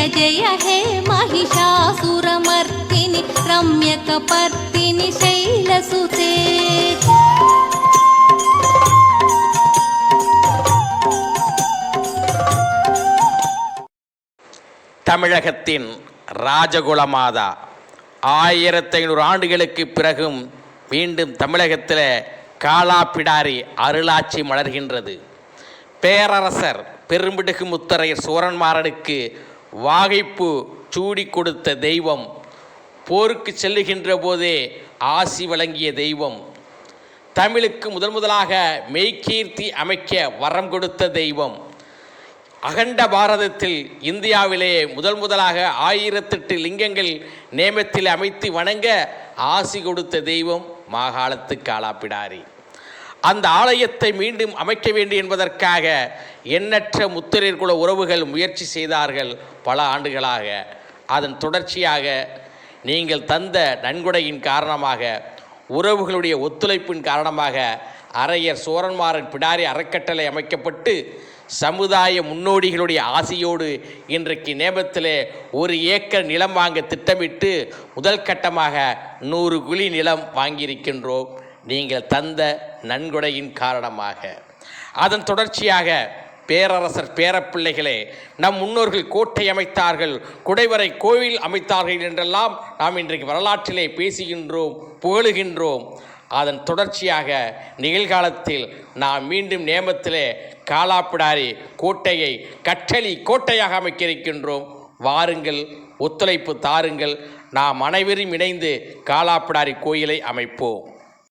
जय हे महिषासुरमर्दिनि रम्यकपर्दिनि शैलसुते தமிழகத்தின் ராஜகுலமாதா ஆயிரத்தி ஐநூறு ஆண்டுகளுக்கு பிறகும் மீண்டும் தமிழகத்தில் காலாப்பிடாரி அருளாட்சி மலர்கின்றது பேரரசர் பெரும்பிடுகு முத்தரையர் சோரன்மாறனுக்கு வாகைப்பு சூடி கொடுத்த தெய்வம் போருக்கு செல்லுகின்ற போதே ஆசி வழங்கிய தெய்வம். தமிழுக்கு முதன் முதலாக மெய்கீர்த்தி அமைக்க வரம் கொடுத்த தெய்வம். அகண்ட பாரதத்தில் இந்தியாவிலே முதல் முதலாக ஆயிரத்தெட்டு லிங்கங்கள் நேமத்தில் அமைத்து வணங்க ஆசி கொடுத்த தெய்வம் மாகாளத்து காலாப்பிடாரி அந்த ஆலயத்தை மீண்டும் அமைக்க வேண்டும் என்பதற்காக எண்ணற்ற முத்திரர் குல உறவுகள் முயற்சி செய்தார்கள் பல ஆண்டுகளாக. அதன் தொடர்ச்சியாக நீங்கள் தந்த நன்கொடையின் காரணமாக உறவுகளுடைய ஒத்துழைப்பின் காரணமாக அரையர் சோரன்மாறன் பிடாரி அறக்கட்டளை அமைக்கப்பட்டு சமுதாய முன்னோடிகளுடைய ஆசையோடு இன்றைக்கு நேபத்திலே ஒரு ஏக்கர் நிலம் வாங்க திட்டமிட்டு முதல் கட்டமாக நூறு குழி நிலம் வாங்கியிருக்கின்றோம். நீங்கள் தந்த நன்கொடையின் காரணமாக. அதன் தொடர்ச்சியாக பேரரசர் பேரப்பிள்ளைகளே நம் முன்னோர்கள் கோட்டை அமைத்தார்கள் குடைவரை கோவில் அமைத்தார்கள் என்றெல்லாம் நாம் இன்றைக்கு வரலாற்றிலே பேசுகின்றோம் புகழுகின்றோம். அதன் தொடர்ச்சியாக நிகழ்காலத்தில் நாம் மீண்டும் நேமத்திலே காலாப்பிடாரி கோட்டையை கற்றளி கோட்டையாக அமைக்க இருக்கின்றோம் வாருங்கள் ஒத்துழைப்பு தாருங்கள். நாம் அனைவரும் இணைந்து காலாப்பிடாரி கோயிலை அமைப்போம்.